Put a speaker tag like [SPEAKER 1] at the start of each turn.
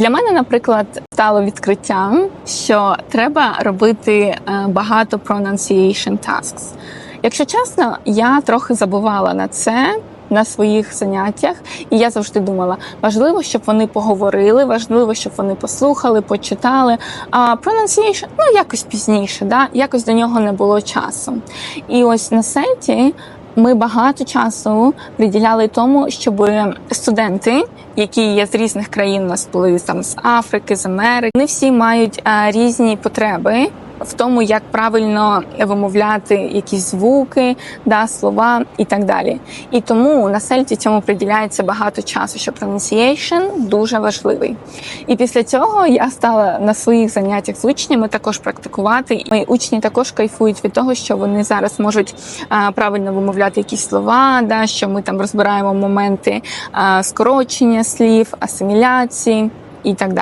[SPEAKER 1] Для мене, наприклад, стало відкриттям, що треба робити е, багато pronunciation tasks. Якщо чесно, я трохи забувала на це. На своїх заняттях, і я завжди думала, важливо, щоб вони поговорили, важливо, щоб вони послухали, почитали. А pronunciation, ну якось пізніше, да? якось до нього не було часу. І ось на сеті ми багато часу приділяли тому, щоб студенти, які є з різних країн, у нас були там з Африки, з Америки, вони всі мають е, різні потреби. В тому, як правильно вимовляти якісь звуки, да, слова і так далі. І тому на сельті цьому приділяється багато часу, що pronunciation дуже важливий. І після цього я стала на своїх заняттях з учнями також практикувати. І мої учні також кайфують від того, що вони зараз можуть а, правильно вимовляти якісь слова, да, що ми там розбираємо моменти а, скорочення слів, асиміляції і так далі.